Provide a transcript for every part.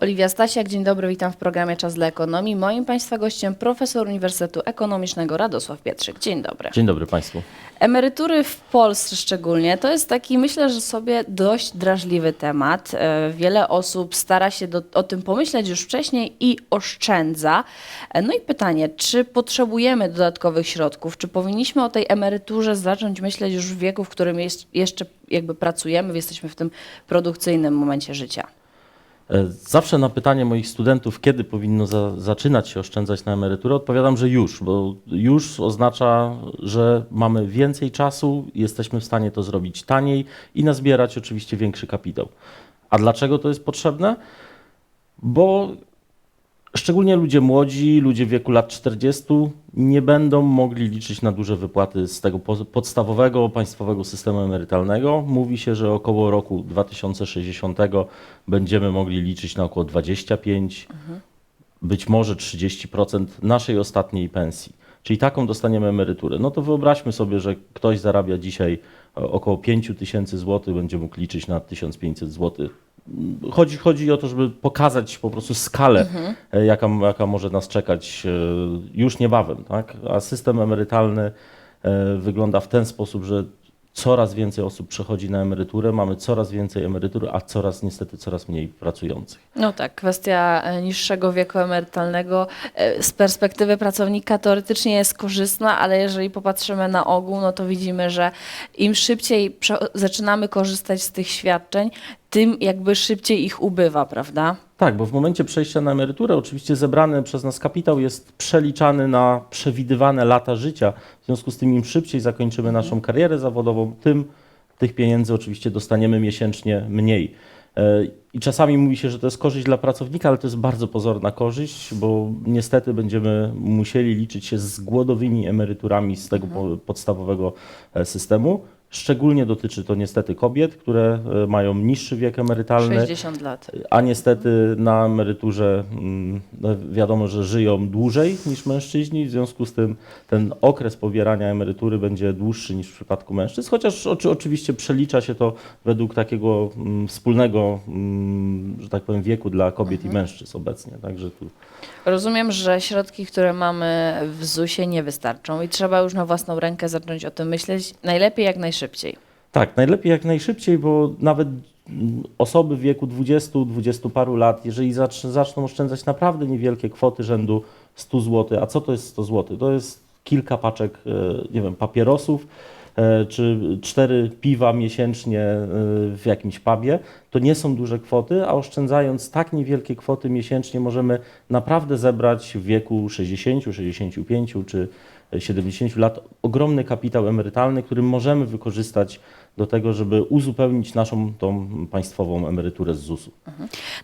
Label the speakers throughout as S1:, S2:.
S1: Oliwia Stasiak, dzień dobry, witam w programie Czas dla Ekonomii. Moim Państwa gościem profesor Uniwersytetu Ekonomicznego Radosław Pietrzyk. Dzień dobry.
S2: Dzień dobry Państwu.
S1: Emerytury w Polsce szczególnie to jest taki, myślę, że sobie dość drażliwy temat. E, Wiele osób stara się do, o tym pomyśleć już wcześniej i oszczędza. E, No i pytanie, czy potrzebujemy dodatkowych środków? Czy powinniśmy o tej emeryturze zacząć myśleć już w wieku, w którym jeszcze jakby pracujemy, jesteśmy w tym produkcyjnym momencie życia?
S2: E, Zawsze na pytanie moich studentów, kiedy powinno za, zaczynać się oszczędzać na emeryturę, odpowiadam, że już, bo już oznacza, że mamy więcej czasu, jesteśmy w stanie to zrobić taniej i nazbierać oczywiście większy kapitał. A dlaczego to jest potrzebne? Bo szczególnie ludzie młodzi, ludzie w wieku lat 40 nie będą mogli liczyć na duże wypłaty z tego po- podstawowego państwowego systemu emerytalnego. Mówi się, że około roku 2060 będziemy mogli liczyć na około 25, być może 30% naszej ostatniej pensji. Czyli taką dostaniemy emeryturę. No to wyobraźmy sobie, że ktoś zarabia dzisiaj e, około 5 tysięcy złotych, będzie mógł liczyć na 1500 złotych Chodzi, chodzi o to, żeby pokazać po prostu skalę, e, jaka, jaka może nas czekać e, już niebawem. Tak? A system emerytalny e, wygląda w ten sposób, że coraz więcej osób przechodzi na emeryturę, mamy coraz więcej emerytur, a coraz niestety coraz mniej pracujących.
S1: No tak, kwestia niższego wieku emerytalnego z perspektywy pracownika teoretycznie jest korzystna, ale jeżeli popatrzymy na ogół, no to widzimy, że im szybciej zaczynamy korzystać z tych świadczeń, tym jakby szybciej ich ubywa, prawda?
S2: Tak, bo w momencie przejścia na emeryturę oczywiście zebrany przez nas kapitał jest przeliczany na przewidywane lata życia. W związku z tym im szybciej zakończymy naszą karierę zawodową, tym tych pieniędzy oczywiście dostaniemy miesięcznie mniej. E, I czasami mówi się, że to jest korzyść dla pracownika, ale to jest bardzo pozorna korzyść, bo niestety będziemy musieli liczyć się z głodowymi emeryturami z tego po- podstawowego e, systemu. Szczególnie dotyczy to niestety kobiet, które e, mają niższy wiek emerytalny.
S1: 60 lat.
S2: A niestety na emeryturze mm, no wiadomo, że żyją dłużej niż mężczyźni, w związku z tym ten okres pobierania emerytury będzie dłuższy niż w przypadku mężczyzn, chociaż oczy, oczywiście przelicza się to według takiego mm, wspólnego, mm, że tak powiem, wieku dla kobiet i mężczyzn obecnie. Także tu
S1: Rozumiem, że środki, które mamy w ZUS-ie nie wystarczą i trzeba już na własną rękę zacząć o tym myśleć najlepiej jak najszybciej.
S2: Tak, najlepiej jak najszybciej, bo nawet osoby w wieku 20, 20 paru lat, jeżeli zacz- zaczną oszczędzać naprawdę niewielkie kwoty rzędu 100 zł, a co to jest 100 zł? To jest kilka paczek, e, nie wiem, papierosów, e, czy cztery piwa miesięcznie e, w jakimś pubie, to nie są duże kwoty, a oszczędzając tak niewielkie kwoty miesięcznie możemy naprawdę zebrać w wieku 60, 65 czy 70 lat ogromny kapitał emerytalny, który możemy wykorzystać do tego, żeby uzupełnić naszą tą państwową emeryturę z ZUS-u.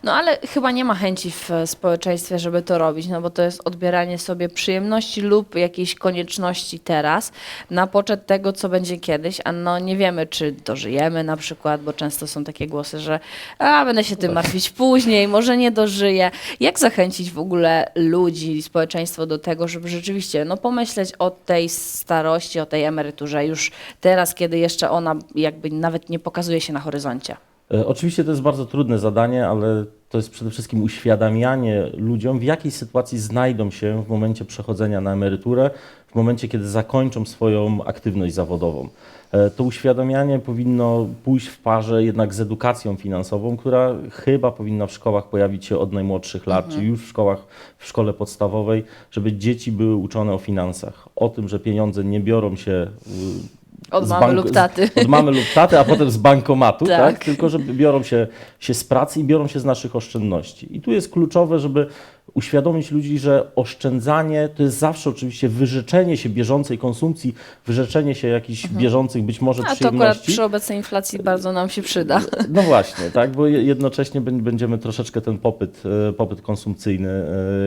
S1: No ale chyba nie ma chęci w e, społeczeństwie, żeby to robić, no bo to jest odbieranie sobie przyjemności lub jakiejś konieczności teraz na poczet tego, co będzie kiedyś, a no nie wiemy, czy dożyjemy na przykład, bo często są takie głosy, że a, będę się tym martwić później, może nie dożyję. Jak zachęcić w ogóle ludzi społeczeństwo do tego, żeby rzeczywiście no, pomyśleć o tej starości, o tej emeryturze już teraz, kiedy jeszcze ona jakby nawet nie pokazuje się na horyzoncie?
S2: E, Oczywiście to jest bardzo trudne zadanie, ale to jest przede wszystkim uświadamianie ludziom, w jakiej sytuacji znajdą się w momencie przechodzenia na emeryturę, w momencie, kiedy zakończą swoją aktywność zawodową. E, To uświadamianie powinno pójść w parze jednak z edukacją finansową, która chyba powinna w szkołach pojawić się od najmłodszych lat, czyli już w szkołach, w szkole podstawowej, żeby dzieci były uczone o finansach, o tym, że pieniądze nie biorą się y,
S1: Od mamy
S2: banku-
S1: lub taty.
S2: Z, od mamy lub taty, a potem z bankomatu,
S1: Tak.
S2: tak. Tylko, że biorą się, się z pracy i biorą się z naszych oszczędności. I tu jest kluczowe, żeby uświadomić ludzi, że oszczędzanie to jest zawsze oczywiście wyrzeczenie się bieżącej konsumpcji, wyrzeczenie się jakichś bieżących być może
S1: Mhm. A to akurat
S2: przyjemności.
S1: przy obecnej inflacji bardzo nam się przyda.
S2: No właśnie, tak, bo je- jednocześnie bę- będziemy troszeczkę ten popyt, e, popyt konsumpcyjny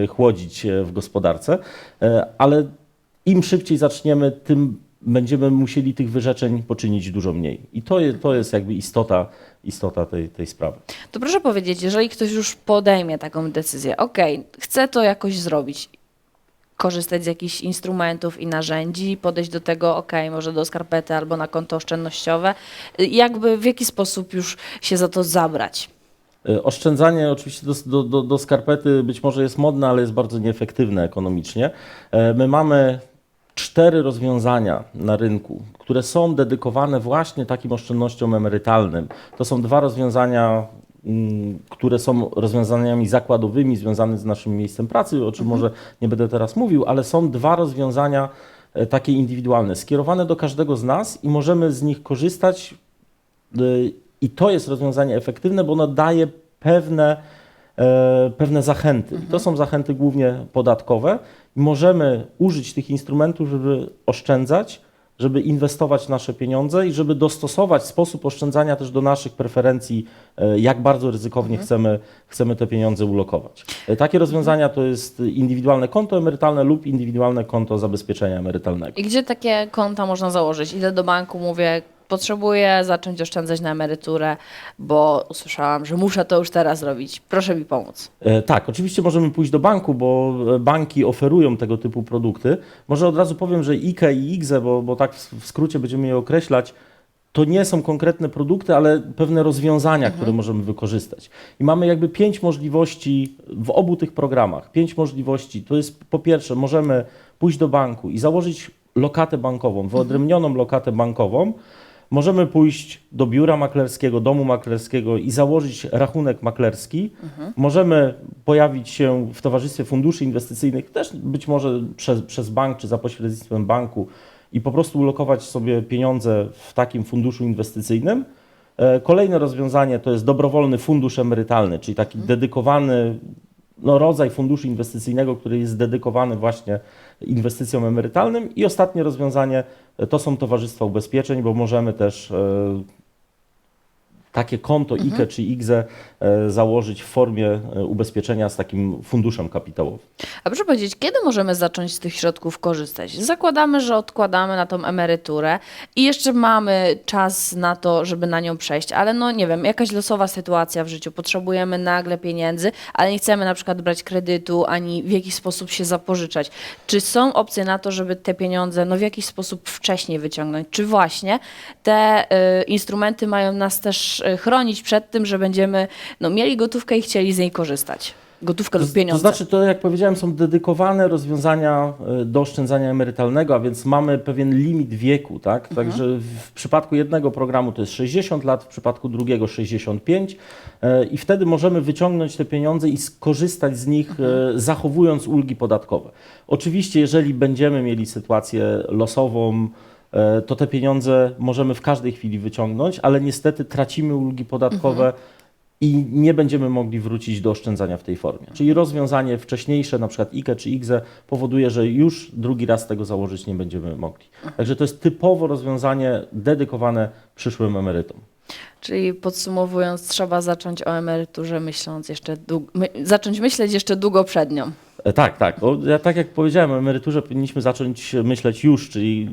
S2: e, chłodzić e, w gospodarce, ale im szybciej zaczniemy, tym będziemy musieli tych wyrzeczeń poczynić dużo mniej. I to, je, to jest jakby istota, istota tej, tej sprawy.
S1: To proszę powiedzieć, jeżeli ktoś już podejmie taką decyzję, okej, chcę to jakoś zrobić, korzystać z jakichś instrumentów i narzędzi, podejść do tego, okej, może do skarpety albo na konto oszczędnościowe, jakby w jaki sposób już się za to zabrać?
S2: E, Oszczędzanie oczywiście do, do, do, do skarpety być może jest modne, ale jest bardzo nieefektywne ekonomicznie. E, My mamy cztery rozwiązania na rynku, które są dedykowane właśnie takim oszczędnościom emerytalnym. To są dwa rozwiązania, mm, które są rozwiązaniami zakładowymi związane z naszym miejscem pracy, o czym może nie będę teraz mówił, ale są dwa rozwiązania e, takie indywidualne, skierowane do każdego z nas i możemy z nich korzystać Y, I to jest rozwiązanie efektywne, bo ono daje pewne, e, pewne zachęty. I to są zachęty głównie podatkowe. Możemy użyć tych instrumentów, żeby oszczędzać, żeby inwestować nasze pieniądze i żeby dostosować sposób oszczędzania też do naszych preferencji, e, jak bardzo ryzykownie chcemy, chcemy te pieniądze ulokować. E, Takie rozwiązania to jest indywidualne konto emerytalne lub indywidualne konto zabezpieczenia emerytalnego.
S1: I gdzie takie konta można założyć? Idę do banku, mówię, potrzebuję zacząć oszczędzać na emeryturę, bo usłyszałam, że muszę to już teraz zrobić. Proszę mi pomóc.
S2: E, Tak, oczywiście możemy pójść do banku, bo e, banki oferują tego typu produkty. Może od razu powiem, że IKE i IGZE, bo, bo tak w w skrócie będziemy je określać, to nie są konkretne produkty, ale pewne rozwiązania, które możemy wykorzystać. I mamy jakby pięć możliwości w obu tych programach. Pięć możliwości. To jest po pierwsze, możemy pójść do banku i założyć lokatę bankową, wyodrębnioną lokatę bankową. Możemy pójść do biura maklerskiego, domu maklerskiego i założyć rachunek maklerski. Możemy pojawić się w towarzystwie funduszy inwestycyjnych, też być może przez, przez bank czy za pośrednictwem banku i po prostu ulokować sobie pieniądze w takim funduszu inwestycyjnym. E, Kolejne rozwiązanie to jest dobrowolny fundusz emerytalny, czyli taki dedykowany no, rodzaj funduszu inwestycyjnego, który jest dedykowany właśnie inwestycjom emerytalnym. I ostatnie rozwiązanie to są towarzystwa ubezpieczeń, bo możemy też e, takie konto IKE czy IGZE założyć w formie e, ubezpieczenia z takim funduszem kapitałowym.
S1: A proszę powiedzieć, kiedy możemy zacząć z tych środków korzystać? Zakładamy, że odkładamy na tą emeryturę i jeszcze mamy czas na to, żeby na nią przejść, ale no nie wiem, jakaś losowa sytuacja w życiu, potrzebujemy nagle pieniędzy, ale nie chcemy na przykład brać kredytu ani w jakiś sposób się zapożyczać. Czy są opcje na to, żeby te pieniądze no w jakiś sposób wcześniej wyciągnąć? Czy właśnie te y, instrumenty mają nas też chronić przed tym, że będziemy no, mieli gotówkę i chcieli z niej korzystać? Gotówkę lub
S2: To
S1: pieniądze.
S2: znaczy, to jak powiedziałem, są dedykowane rozwiązania e, do oszczędzania emerytalnego, a więc mamy pewien limit wieku, tak? Także w przypadku jednego programu to jest 60 lat, w przypadku drugiego 65 e, i wtedy możemy wyciągnąć te pieniądze i skorzystać z nich, e, zachowując ulgi podatkowe. Oczywiście, jeżeli będziemy mieli sytuację losową, e, to te pieniądze możemy w każdej chwili wyciągnąć, ale niestety tracimy ulgi podatkowe i nie będziemy mogli wrócić do oszczędzania w tej formie. Czyli rozwiązanie wcześniejsze, na przykład IKE czy IGZE, powoduje, że już drugi raz tego założyć nie będziemy mogli. Także to jest typowo rozwiązanie dedykowane przyszłym emerytom.
S1: Czyli podsumowując, trzeba zacząć o emeryturze myśląc jeszcze my, zacząć myśleć jeszcze długo przed nią.
S2: E, Tak, tak. O, ja, tak jak powiedziałem, o emeryturze powinniśmy zacząć myśleć już, czyli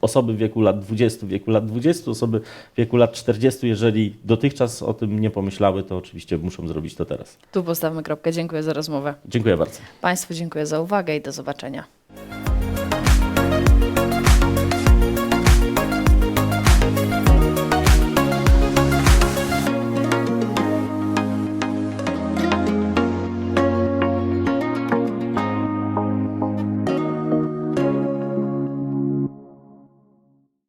S2: osoby w wieku lat 20, w wieku lat 20, osoby w wieku lat 40. Jeżeli dotychczas o tym nie pomyślały, to oczywiście muszą zrobić to teraz.
S1: Tu postawmy kropkę. Dziękuję za rozmowę.
S2: Dziękuję bardzo.
S1: Państwu dziękuję za uwagę i do zobaczenia.